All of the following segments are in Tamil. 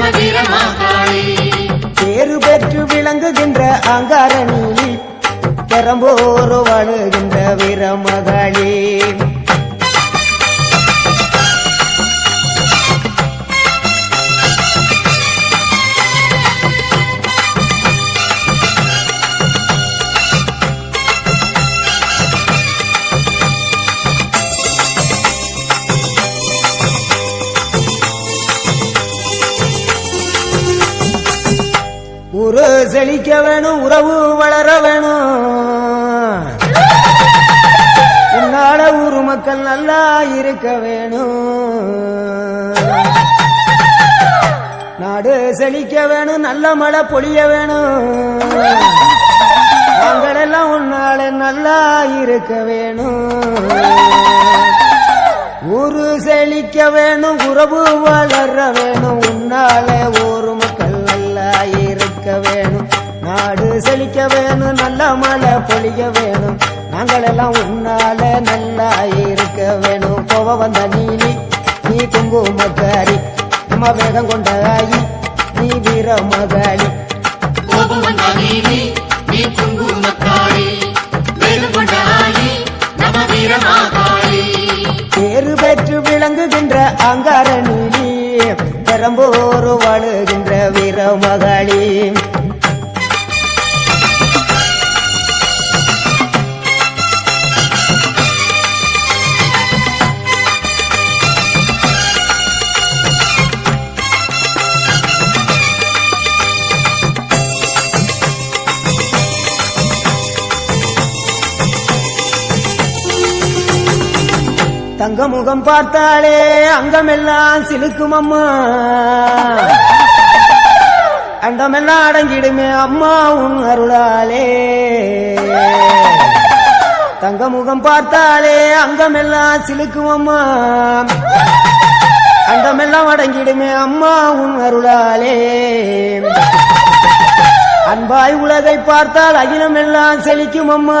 நம்ம பேரு பெற்று விளங்குகின்ற அங்காரணி பெரம்போரோ வாழுகின்ற வீரமகளே ஊரு செழிக்க வேணும் உறவு வளர வேணும் உன்னால ஊரு மக்கள் நல்லா இருக்க வேணும். நாடு செழிக்க வேணும் நல்ல மழை பொழிய வேணும். நாங்களெல்லாம் உன்னால நல்லா இருக்க வேணும். ஊரு செழிக்க வேணும் உறவு வளர வேணும். உன்னால ஒரு மழை பொழிய வேணும். நாங்கள் எல்லாம் உன்னால நல்லா இருக்க வேணும். கோவ வந்த நீலி நீ குங்குமக்காரி நம்ம வேகம் கொண்ட ஆயி நீ வீர மகாளி வீரமாகாளி பேரு பெற்று விளங்குகின்ற அங்காரணி பெரம்போரு வாழுகின்ற வீரமகளி தங்க முகம் பார்த்தாலே அங்கமெல்லாம் சிலுக்கும் அம்மா அண்டமெல்லாம் அடங்கிடுமே அம்மா உன் அருளாலே. தங்க முகம் பார்த்தாலே அங்கமெல்லாம் சிலுக்கும் அம்மா அண்டமெல்லாம் அடங்கிடுமே அம்மா உன் அருளாலே. அன்பாய் உலகை பார்த்தால் அகிலமெல்லாம் செழிக்கும் அம்மா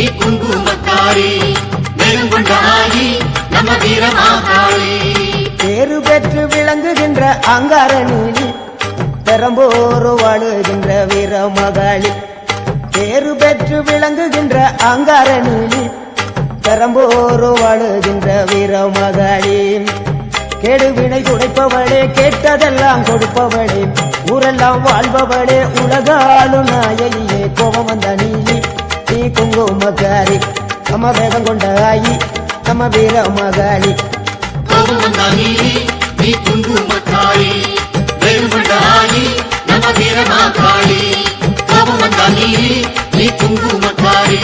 நீ குங்குமக்காளி வேலும் கொண்ட வீரமாகாளி பேரு பெற்று விளங்குகின்ற அங்காரணி பெரம்போரு வாழுகின்ற வீரமகளி. பேரு பெற்று விளங்குகின்ற அங்காரணி பெரம்போரு வாழுகின்ற வீரமகளி. கெடுவினை துடைப்பவளே கேட்டதெல்லாம் கொடுப்பவளே. ஊரெல்லாம் வாழ்பவளே உலகாலும் நாயலியே கோபம் வந்த நீலி குங்குமக்காரி நம்ம வேகம் கொண்ட ஆயி நம்ம வீரமகாளி கோபம் வந்த நீதி நீ குங்குமக்காளி வேலும் கொண்ட ஆயி நம்ம வீரமாகாளி கோபம் வந்த நீதி நீ குங்குமக்காளி